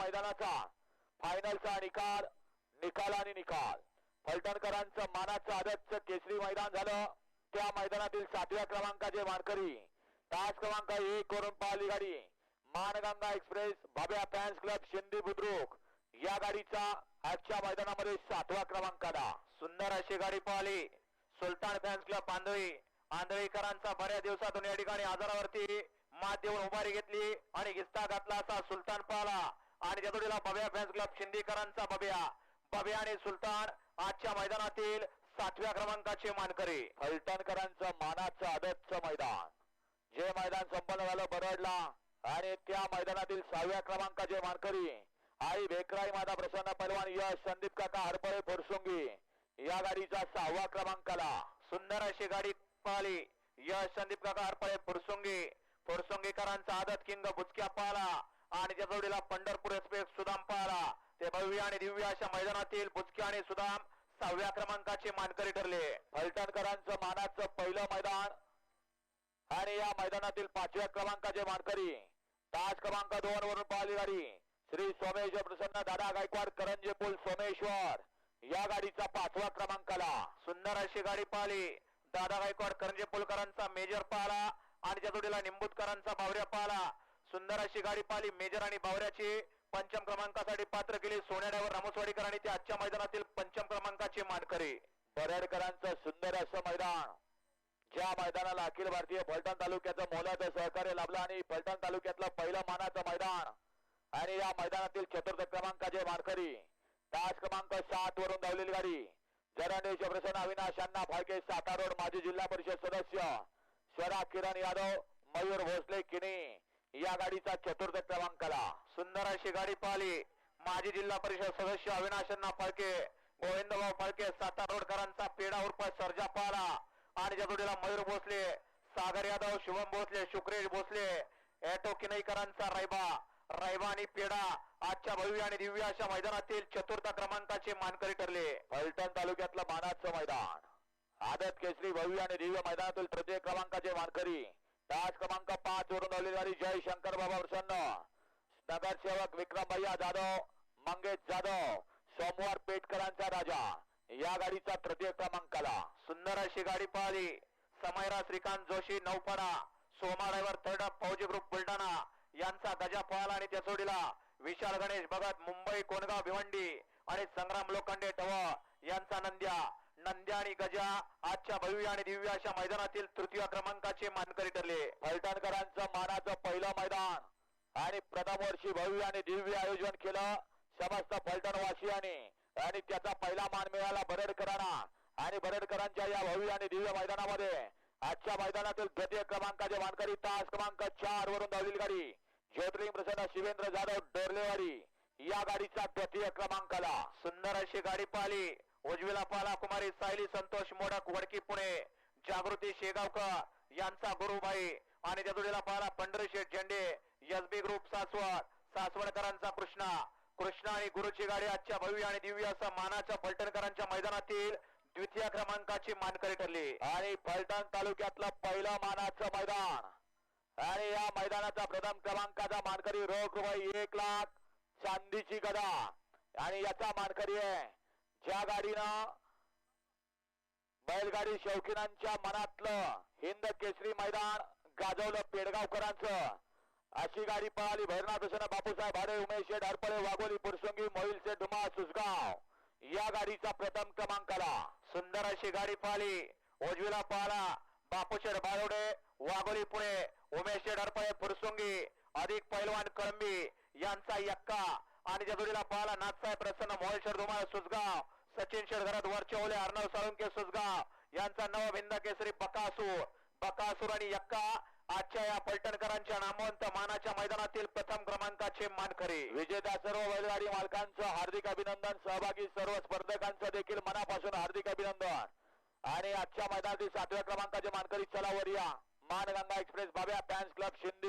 मैदानाचा फायनलचा निकाल निकाल आणि निकाल. फलटणकरांचं मानाचं आदतचं केसरी मैदान झालं. त्या मैदानातील सातव्या क्रमांकाचे मानकरी तास क्रमांक एक करून पाहिली गाडी. Manganga express Babya fans club Shindi Budruk. या गाडीचा आजच्या मैदानामध्ये सातवा क्रमांक आला. सुंदर अशी गाडी पाहिली. सुलतान फॅन्स क्लब आंधळी. आंधळीकरांचा बऱ्याच दिवसातून या ठिकाणी आजारावरती मात देऊन उभारी घेतली आणि घिस्ता घातला असा सुलतान पाहला. आणि त्या जोडीला बब्या फॅन्स क्लब शिंदेकरांचा बब्या. बब्या आणि सुलतान आजच्या मैदानातील सातव्या क्रमांकाचे मानकरी. फलटणकरांचं मानाचं आदतचं मैदान. जे मैदान संपन्न झालं बरडला आणि त्या मैदानातील सहाव्या क्रमांकाचे मानकरी. आई भेकराई माता प्रसन्न पहलवान यश संदीप काका हरपळे फोरसुंगी. या गाडीचा सहावा क्रमांकाला सुंदर अशी गाडी पाहिली. यश संदीप काका हरपळे फुरसुंगी. फुरसुंगीकरांचा आदत किंग बुचक्या पाहला. आणि त्या जोडीला पंढरपूर एक्सप्रेस सुदाम पाहला ते भव्य आणि दिव्य अशा मैदानातील बुचके आणि सुदाम सहाव्या क्रमांकाचे मानकरी ठरले. फलटणकरांचं मानाचं पहिलं मैदान आणि या मैदानातील पाचव्या क्रमांकाचे मानकरी. तास क्रमांक दोन वरून पाहिली गाडी. श्री सोमेश्वर प्रसन्न दादा गायकवाड करंजे पूल सोमेश्वर. या गाडीचा पाचवा क्रमांक आला सुंदर अशी गाडी पाहिली. दादा गायकवाड करंजे पुलकरांचा मेजर पाहला. आणि त्या जोडीला निंबूतकरांचा बावऱ्या पाहला. सुंदर अशी गाडी पाहिली. मेजर आणि बावऱ्याची पंचम क्रमांकासाठी पात्र केली. सोन्याड्यावर रामोसवाडीकर आणि ते आजच्या मैदानातील पंचम क्रमांकाचे मानकरी. बरडकरांचं सुंदर असं मैदान. ज्या मैदानाला अखिल भारतीय फलटण तालुक्याचं मोलाचं सहकार्य लाभलं आणि फलटण तालुक्यातलं पहिलं मानाचं मैदान. आणि या मैदानातील चतुर्थ क्रमांकाचे मानकरी. तास क्रमांक सात वरून धावलेली गाडी. जरांडे प्रसन्न अविनाश अण्णा फाळके सातारोड माजी जिल्हा परिषद सदस्य. स्वरा किरण यादव मयूर भोसले किनी. या गाडीचा चतुर्थ क्रमांकाला सुंदर अशी गाडी पाहिली. माजी जिल्हा परिषद सदस्य अविनाशांना फाळके गोविंदभाऊ फाळके सातारा रोडकरांचा पेडा उर्फ सर्जा पाला. आणि जगडीला मयूर भोसले सागर यादव शुभम भोसले शुक्रेश भोसले ऍटो किनईकरांचा रायबा रायबा आणि पेडा आजच्या भव्य आणि दिव्य अशा मैदानातील चतुर्थ क्रमांकाचे मानकरी ठरले. फलटण तालुक्यातलं मानाचं मैदान. आदत केसरी भव्य आणि दिव्य मैदानातील तृतीय क्रमांकाचे मानकरी. तास क्रमांक पाच वरून धावलेली जय शंकर बाबा प्रसन्न. नगरसेवक विक्रम भैया जाधव मंगेश जाधव सोमवार पेटकरांचा राजा. या गाडीचा तृतीय क्रमांकाला सुंदर अशी गाडी पळाली समयरा श्रीकांत जोशी नौपाडा सोमा ड्रायव्हर थर्ड फौजी ग्रुप बुलढाणा. यांचा गजा पळाला आणि त्या जोडीला विशाल गणेश भगत मुंबई कोणगाव भिवंडी आणि संग्राम लोखंडे टव यांचा नंद्या. नंद्या आणि गजा आजच्या भव्य आणि दिव्य अशा मैदानातील तृतीय क्रमांकाचे मानकरी ठरले. फलटणकरांचं मानाचं पहिलं मैदान. आणि प्रथम वर्षी भव्य आणि दिव्य आयोजन केलं समस्त फलटणवासियांनी आणि त्याचा पहिला मान मिळाला बरडकरांना. आणि बरडकरांच्या या भव्य आणि दिव्य मैदानामध्ये आजच्या मैदानातील द्वितीय क्रमांकाचे मानकरी तास क्रमांक चार वरून धावलेली गाडी. ज्योतिर्लिंग प्रसन्न शिवेंद्र जाधव डोरलेवाडी. या गाडीचा द्वितीय क्रमांकाला. सुंदर अशी गाडी पाहिली. उजवीला पाला कुमारी सायली संतोष मोडक वडकी पुणे जागृती शेगावकर यांचा गुरुबाई आणि त्या जोडीला पाला पंढरीशेठ झेंडे एसबी ग्रुप सासवड सासवडकरांचा कृष्णा. कृष्णा आणि गुरुची गाडी आजच्या भव्य आणि दिव्य असं मानाच्या फलटणकरांच्या मैदानातील द्वितीय क्रमांकाची मानकरी ठरली. आणि फलटण तालुक्यातलं पहिलं मानाचं मैदान. आणि या मैदानाचा प्रथम क्रमांकाचा मानकरी रोख रुपये एक लाख चांदीची गदा. आणि याचा मानकरी आहे ज्या गाडीनं बैलगाडी शौकीनांच्या मनातलं हिंद केसरी मैदान गाजवलं पेडगावकरांचं अशी गाडी पळाली भैरनाथ प्रसन्न बापूसाहेब भाडे उमेश शेठ हरपळे वाघोली पुरसंगी मोहिलचे शेठ डुमा सुसगाव या गाडीचा प्रथम क्रमांक आला सुंदर अशी गाडी पळाली. उजवीला पळाला बापूशेठ बारोडे वाघोली पुणे उमेश हरपळे पुरसुंगी अधिक पैलवान कळंबी यांचा यक्का. आणि त्या पाहिला नाथसाहेब प्रसन्न मोहेश्वर धुमाळ सुसगाव सचिन शेडघरात वरचेवले अर्णव साळुंके सुसगाव यांचा नव भिंद केसरी बकासूर. बकासूर आणि यक्का आजच्या या पलटणकरांच्या नामवंत मानाच्या मैदानातील प्रथम क्रमांकाचे मानकरी. विजेत्या सर्व बैलगाडी मालकांचं हार्दिक अभिनंदन. सहभागी सर्व स्पर्धकांचं देखील मनापासून हार्दिक अभिनंदन. आणि आजच्या मैदानातील सातव्या क्रमांकाचे मानकरी चला वर या. Manganga express Babya fans club Shindi